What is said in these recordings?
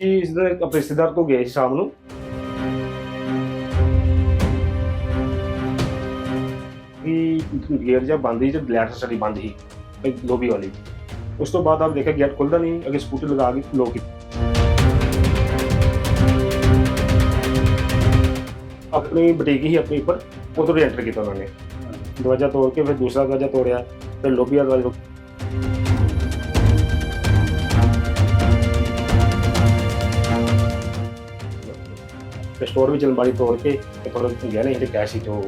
ਕਿ ਇਸ ਦਿਨ ਆਪਣੇ ਰਿਸ਼ਤੇਦਾਰ ਤੋਂ ਗਏ ਸੀ ਸ਼ਾਮ ਨੂੰ। ਕਿ ਗੇਟ ਜਾਂ ਬੰਦ ਸੀ ਤੇ ਲੈਟ ਸਾਡੀ ਬੰਦ ਸੀ ਲੋਬੀ ਵਾਲੀ। ਉਸ ਤੋਂ ਬਾਅਦ ਆਪ ਦੇਖਿਆ ਗੇਟ ਖੁੱਲਦਾ ਨਹੀਂ ਅੱਗੇ ਸਕੂਟਰ ਲਗਾ ਕੇ ਲੋਕ ਆਪਣੀ ਬੁਟੀਕ ਹੀ ਆਪਣੀ ਉੱਪਰ ਉਧਰ ਐਂਟਰ ਕੀਤਾ ਉਹਨਾਂ ਨੇ। ਦਰਵਾਜ਼ਾ ਤੋੜ ਕੇ ਫਿਰ ਦੂਸਰਾ ਦਰਵਾਜ਼ਾ ਤੋੜਿਆ ਫਿਰ ਲੋਬੀ ਵਾਲਾ ਸਟੋਰ ਵਿੱਚ ਅਲਮਾਰੀ ਤੋੜ ਕੇ ਤੇ ਥੋੜਾ ਗਹਿਣੇ ਸੀ ਕੈਸ਼ ਸੀ ਜੋ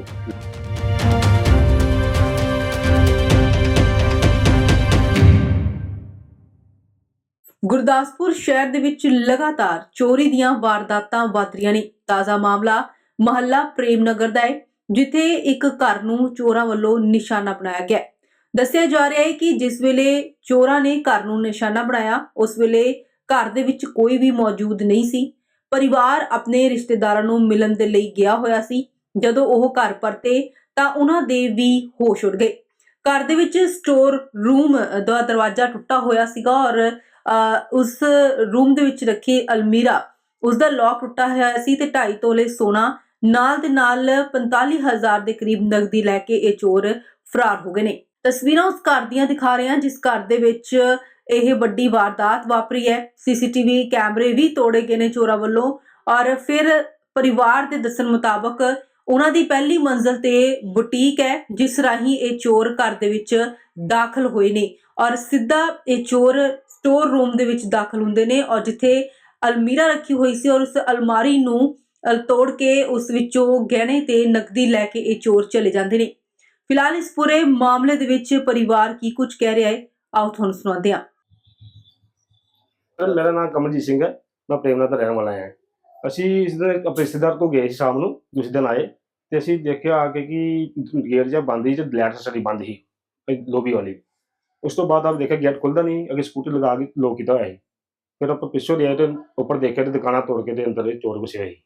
ਗੁਰਦਾਸਪੁਰ ਸ਼ਹਿਰ ਦੇ ਵਿੱਚ ਲਗਾਤਾਰ ਚੋਰੀ ਦੀਆਂ ਵਾਰਦਾਤਾਂ ਵੱਧ ਰਹੀਆਂ ਨੇ। ਤਾਜ਼ਾ ਮਾਮਲਾ ਮਹੱਲਾ ਪ੍ਰੇਮ ਨਗਰ ਦਾ ਹੈ, ਜਿੱਥੇ ਇੱਕ ਘਰ ਨੂੰ ਚੋਰਾਂ ਵੱਲੋਂ ਨਿਸ਼ਾਨਾ ਬਣਾਇਆ ਗਿਆ ਦੱਸਿਆ ਜਾ ਰਿਹਾ ਹੈ ਕਿ ਜਿਸ ਵੇਲੇ ਚੋਰਾਂ ਨੇ ਘਰ ਨੂੰ ਨਿਸ਼ਾਨਾ ਬਣਾਇਆ, ਉਸ ਵੇਲੇ ਘਰ ਦੇ ਵਿੱਚ ਕੋਈ ਵੀ ਮੌਜੂਦ ਨਹੀਂ ਸੀ। ਪਰਿਵਾਰ ਆਪਣੇ ਰਿਸ਼ਤੇਦਾਰਾਂ ਨੂੰ ਮਿਲਣ ਦੇ ਲਈ ਗਿਆ ਹੋਇਆ ਸੀ। ਜਦੋਂ ਉਹ ਘਰ ਪਰਤੇ ਤਾਂ ਉਹਨਾਂ ਦੇ ਵੀ ਹੋਸ਼ ਉੱਡ ਗਏ। ਘਰ ਦੇ ਵਿੱਚ ਸਟੋਰ ਰੂਮ ਦਾ ਦਰਵਾਜ਼ਾ ਟੁੱਟਾ ਹੋਇਆ ਸੀਗਾ ਔਰ ਉਸ ਰੂਮ ਦੇ ਵਿੱਚ ਰੱਖੀ ਅਲਮੀਰਾ ਉਸ ਦਾ ਲੌਕ ਟੁੱਟਾ ਹੋਇਆ ਸੀ ਤੇ 2.5 ਤੋਲੇ ਸੋਨਾ ਨਾਲ ਦੇ ਨਾਲ 45000 ਦੇ ਕਰੀਬ ਨਗਦੀ ਲੈ ਕੇ ਇਹ ਚੋਰ ਫਰਾਰ ਹੋ ਗਏ ਨੇ। ਤਸਵੀਰਾਂ ਉਸ ਘਰ ਦੀਆਂ ਦਿਖਾ ਰਹੇ ਹਾਂ, ਜਿਸ ਘਰ ਦੇ ਵਿੱਚ ਇਹ ਵੱਡੀ ਵਾਰਦਾਤ ਵਾਪਰੀ ਹੈ। ਸੀਸੀਟੀਵੀ ਕੈਮਰੇ ਵੀ ਤੋੜੇ ਗਏ ਨੇ ਚੋਰਾਂ ਵੱਲੋਂ ਔਰ ਫਿਰ ਪਰਿਵਾਰ ਦੇ ਦੱਸਣ ਮੁਤਾਬਕ ਉਹਨਾਂ ਦੀ ਪਹਿਲੀ ਮੰਜ਼ਲ ਤੇ ਬੁਟੀਕ ਹੈ ਜਿਸ ਰਾਹੀਂ ਇਹ ਚੋਰ ਘਰ ਦੇ ਵਿੱਚ ਦਾਖਲ ਹੋਏ ਨੇ ਔਰ ਸਿੱਧਾ ਇਹ ਚੋਰ ਸਟੋਰ ਰੂਮ ਦੇ ਵਿੱਚ ਦਾਖਲ ਹੁੰਦੇ ਨੇ ਔਰ ਜਿੱਥੇ ਅਲਮੀਰਾ ਰੱਖੀ ਹੋਈ ਸੀ ਔਰ ਉਸ ਅਲਮਾਰੀ ਨੂੰ ਅ, ਤੋੜ ਕੇ ਉਸ ਵਿੱਚੋਂ ਗਹਿਣੇ ਤੇ ਨਕਦੀ ਲੈ ਕੇ ਇਹ ਚੋਰ ਚਲੇ ਜਾਂਦੇ ਨੇ। ਫਿਲਹਾਲ ਇਸ ਪੂਰੇ ਮਾਮਲੇ ਦੇ ਵਿੱਚ ਪਰਿਵਾਰ ਕੀ ਕੁਝ ਕਹਿ ਰਿਹਾ ਹੈ ਆਓ ਤੁਹਾਨੂੰ ਸੁਣਾਉਂਦੇ ਹਾਂ। ਸਰ ਮੇਰਾ ਨਾਮ ਕਮਲਜੀਤ ਸਿੰਘ ਹੈ। ਮੈਂ ਪ੍ਰੇਮਨਗਰ ਦਾ ਰਹਿਣ ਵਾਲਾ ਹਾਂ। ਅਸੀਂ ਇਸ ਦਿਨ ਆਪਣੇ ਰਿਸ਼ਤੇਦਾਰ ਤੋਂ ਗਏ ਸੀ ਸ਼ਾਮ ਨੂੰ ਦੂਸਰੇ ਦਿਨ ਆਏ ਤੇ ਅਸੀਂ ਦੇਖਿਆ ਆ ਕੇ ਕਿ ਗੇਟ ਜਾਂ ਬੰਦ ਸੀ ਤੇ ਲੈਟ ਸਾਡੀ ਬੰਦ ਸੀ ਲੋਬੀ ਵਾਲੀ। ਉਸ ਤੋਂ ਬਾਅਦ ਆਪ ਦੇਖਿਆ ਗੇਟ ਖੁੱਲਦਾ ਨਹੀਂ ਅੱਗੇ ਸਕੂਟਰ ਲਗਾ ਕੇ ਲੋਕ ਕੀਤਾ ਹੋਇਆ ਸੀ। ਫਿਰ ਆਪਾਂ ਪਿੱਛੋਂ ਲਿਆ ਤੇ ਉੱਪਰ ਦੇਖਿਆ ਤੇ ਦੁਕਾਨਾਂ ਤੋੜ ਕੇ ਤੇ ਅੰਦਰ ਇਹ ਚੋਰ ਘੁਸੇ ਹੋਏ ਸੀ।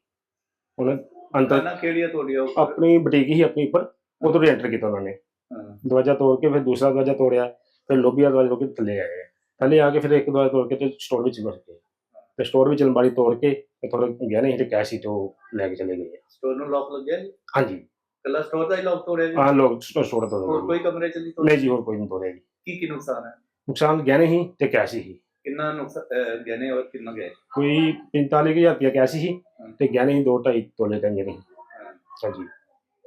ਉਹਨੇ ਅੰਦਰ ਕਿਹੜੀਆਂ ਉੱਪਰ? ਆਪਣੀ ਬੁਟੀਕ ਹੀ ਆਪਣੀ ਉੱਪਰ ਉਧਰ ਐਂਟਰ ਕੀਤਾ ਉਹਨਾਂ ਨੇ। ਹਾਂ। ਦਰਵਾਜ਼ਾ ਤੋੜ ਕੇ ਫਿਰ ਦੂਸਰਾ ਦਰਵਾਜ਼ਾ ਤੋੜਿਆ ਫਿਰ ਲੋਬੀ ਵਾਲਾ ਦਰਵਾਜ਼ਾ ਤੋੜ ਕੇ ਥੱਲੇ ਆਏ ਥੱਲੇ ਆ ਕੇ ਫਿਰ ਇੱਕ ਦਰਵਾਜ਼ਾ ਤੋੜ ਕੇ ਤੇ ਸਟੋਰ ਵਿੱਚ ਘੁਸ ਗਏ। ਤੇ ਸਟੋਰ ਵਿੱਚ ਅਲਮਾਰੀ ਤੋੜ ਕੇ ਤੇ ਥੋੜਾ ਗਹਿਣੇ ਤੇ ਕੈਸ਼ ਸੀ ਤੇ ਲੈ ਕੇ ਚਲੇ ਗਏ। ਸਟੋਰ ਨੂੰ ਲੋਕ ਲੱਗਿਆ ਜੀ? ਹਾਂਜੀ। ਕੱਲਾ ਸਟੋਰ ਦਾ ਹੀ ਲੋਕ ਤੋੜਿਆ ਜੀ? ਆਹ ਲੋਕ ਸਟੋਰ ਤੋਂ ਹੋਰ ਕੋਈ ਕਮਰੇ ਚ ਨਹੀਂ ਤੋੜਿਆ? ਨਹੀਂ ਜੀ ਹੋਰ ਕੋਈ ਨਹੀਂ ਤੋੜਿਆ ਜੀ। ਕੀ ਕੀ ਨੁਕਸਾਨ ਹੈ? ਨੁਕਸਾਨ ਗਹਿਣੇ ਹੀ ਤੇ ਕੈਸ਼ ਹੀ ਕਿੰਨਾ ਨੁਕਸਾਨ ਗਹਿਣੇ ਔਰ ਕਿੰਨਾ ਗਏ ਕੋਈ 45000 ਰੁਪਇਆ ਕੈਸ਼ ਹੀ। ਤੇ ਗਹਿਣੇ ਹੀ 2.5 ਤੋਲੇ ਚੰਗੇ ਨੇ ਹਾਂਜੀ।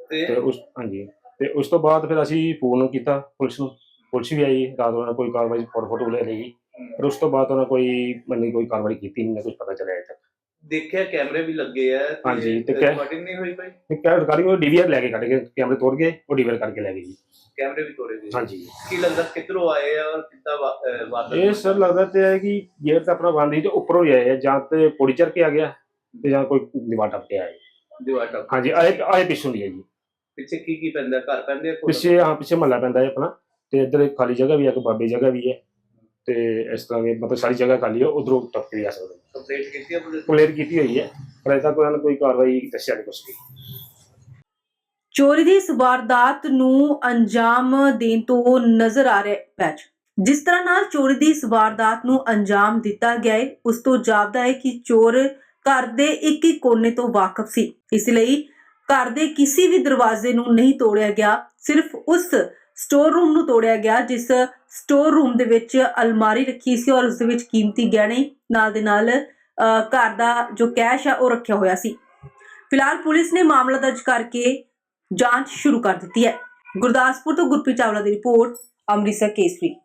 ਤੇ ਤੇ ਉਸ ਹਾਂਜੀ। ਤੇ ਉਸ ਤੋਂ ਬਾਅਦ ਫਿਰ ਅਸੀਂ ਫੋਨ ਕੀਤਾ ਪੁਲਿਸ ਨੂੰ। ਪੁਲਿਸ ਵੀ ਆਈ ਰਾਤ ਉਹਨਾਂ ਨੇ ਕੋਈ ਕਾਰਵਾਈ ਫੋਟੋ ਫੋਟੋ ਲੈ ਲਈ। ਪਰ ਉਸ ਤੋਂ ਬਾਅਦ ਉਹਨਾਂ ਕੋਈ ਮੰਨੀ ਕੋਈ ਕਾਰਵਾਈ ਕੀਤੀ ਨਹੀਂ ਨਾ ਕੁਝ ਪਤਾ ਚੱਲਿਆ ਅਜੇ ਤੱਕ। ਦੇਖਿਆ ਕੈਮਰੇ ਵੀ ਲੱਗੇ ਆ ਹਾਂਜੀ, ਤੇ ਰਿਕਾਰਡਿੰਗ ਨਹੀਂ ਹੋਈ ਭਾਈ? ਤੇ ਕੈਮਰੇ ਰਿਕਾਰਡਿੰਗ ਉਹ ਡੀਵੀਆਰ ਲੈ ਕੇ ਕੱਢ ਕੇ ਕੈਮਰੇ ਤੋੜ ਗਏ ਉਹ ਡੀਵੀਆਰ ਕਰਕੇ ਲੈ ਗਏ ਜੀ। ਕੈਮਰੇ ਵੀ ਤੋੜੇ ਗਏ। ਹਾਂਜੀ। ਕੀ ਲੱਗਦਾ ਕਿੱਧਰੋਂ ਆਏ ਆ ਔਰ ਕਿੱਦਾਂ ਵਾਰਦਾਤ ਇਹ ਸਰ ਲੱਗਦਾ ਤੇ ਹੈ ਕਿ ਗੇਟ ਤਾਂ ਆਪਣਾ ਬੰਦ ਹੀ ਤੇ ਉੱਪਰੋਂ ਹੀ ਆਏ ਆ ਜਾਂ ਤੇ ਪੌੜੀ ਚੜ ਕੇ ਆ ਗਿਆ ਤੇ ਜਾਂ ਕੋਈ ਦੀਵਾਰ ਟੱਪ ਕੇ ਆਇਆ। ਦੀਵਾਰ ਟੱਪ ਹਾਂਜੀ ਆਏ ਆਏ ਪਿੱਛੋਂ ਦੀ ਹੈ ਜੀ। ਪਿੱਛੇ ਕੀ ਕੀ ਪੈਂਦਾ? ਘਰ ਪੈਂਦੇ ਆ? ਪਿੱਛੇ ਹਾਂ ਪਿੱਛੇ ਮਹੱਲਾ ਪੈਂਦਾ ਹੈ ਆਪਣਾ। ਤੇ ਇੱਧਰ ਇੱਕ ਖਾਲੀ ਜਗ੍ਹਾ ਵੀ ਹੈ ਇੱਕ ਬਾਬੇ ਜਗ੍ਹਾ ਵੀ ਹੈ। ਤੇ ਇਸ ਤਰ੍ਹਾਂ ਦੀ ਮਤਲਬ ਸਾਰੀ ਜਗ੍ਹਾ ਖਾਲੀ ਹੈ ਉਧਰੋਂ ਟੱਪ ਕੇ ਆ ਸਕਦੇ। ਕੰਪਲੇਂਟ ਕੀਤੀ ਆ ਪੁਲਿਸ? ਕੰਪਲੇਂਟ ਕੀਤੀ ਹੋਈ ਹੈ ਪਰ ਅਜੇ ਤੱਕ ਉਹਨਾਂ ਨੇ ਕੋਈ ਕਾਰਵਾਈ ਦੱਸਿਆ ਨਹੀਂ ਕੁਛ ਵੀ। ਚੋਰੀ ਦੀ ਇਸ ਵਾਰਦਾਤ ਨੂੰ ਅੰਜਾਮ ਦੇਣ ਤੋਂ ਨਜ਼ਰ ਆ ਰਿਹਾ ਹੈ ਪੈਚ। ਜਿਸ ਤਰ੍ਹਾਂ ਨਾਲ ਚੋਰੀ ਦੀ ਇਸ ਵਾਰਦਾਤ ਨੂੰ ਅੰਜਾਮ ਦਿੱਤਾ ਗਿਆ ਹੈ ਉਸ ਤੋਂ ਜਾਪਦਾ ਹੈ ਕਿ ਚੋਰ ਘਰ ਦੇ ਇੱਕ ਇੱਕ ਕੋਨੇ ਤੋਂ ਵਾਕਿਫ ਸੀ। ਇਸ ਲਈ ਘਰ ਦੇ ਕਿਸੇ ਵੀ ਦਰਵਾਜ਼ੇ ਨੂੰ ਨਹੀਂ ਤੋੜਿਆ ਗਿਆ ਸਿਰਫ ਉਸ ਸਟੋਰ ਰੂਮ ਨੂੰ ਤੋੜਿਆ ਗਿਆ ਜਿਸ ਸਟੋਰ ਰੂਮ ਦੇ ਵਿੱਚ ਅਲਮਾਰੀ ਰੱਖੀ ਸੀ ਔਰ ਉਸ ਦੇ ਵਿੱਚ ਕੀਮਤੀ ਗਹਿਣੇ ਨਾਲ ਦੇ ਨਾਲ ਅ, ਘਰ ਦਾ ਜੋ ਕੈਸ਼ ਆ ਉਹ ਰੱਖਿਆ ਹੋਇਆ ਸੀ। ਫਿਲਹਾਲ ਪੁਲਿਸ ਨੇ ਮਾਮਲਾ ਦਰਜ ਕਰਕੇ ਜਾਂਚ ਸ਼ੁਰੂ ਕਰ ਦਿੱਤੀ ਹੈ। ਗੁਰਦਾਸਪੁਰ ਤੋਂ ਗੁਰਪ੍ਰੀਤ ਚਾਵਲਾ ਦੀ ਰਿਪੋਰਟ ਅੰਮ੍ਰਿਤਸਰ ਕੇਸਰੀ।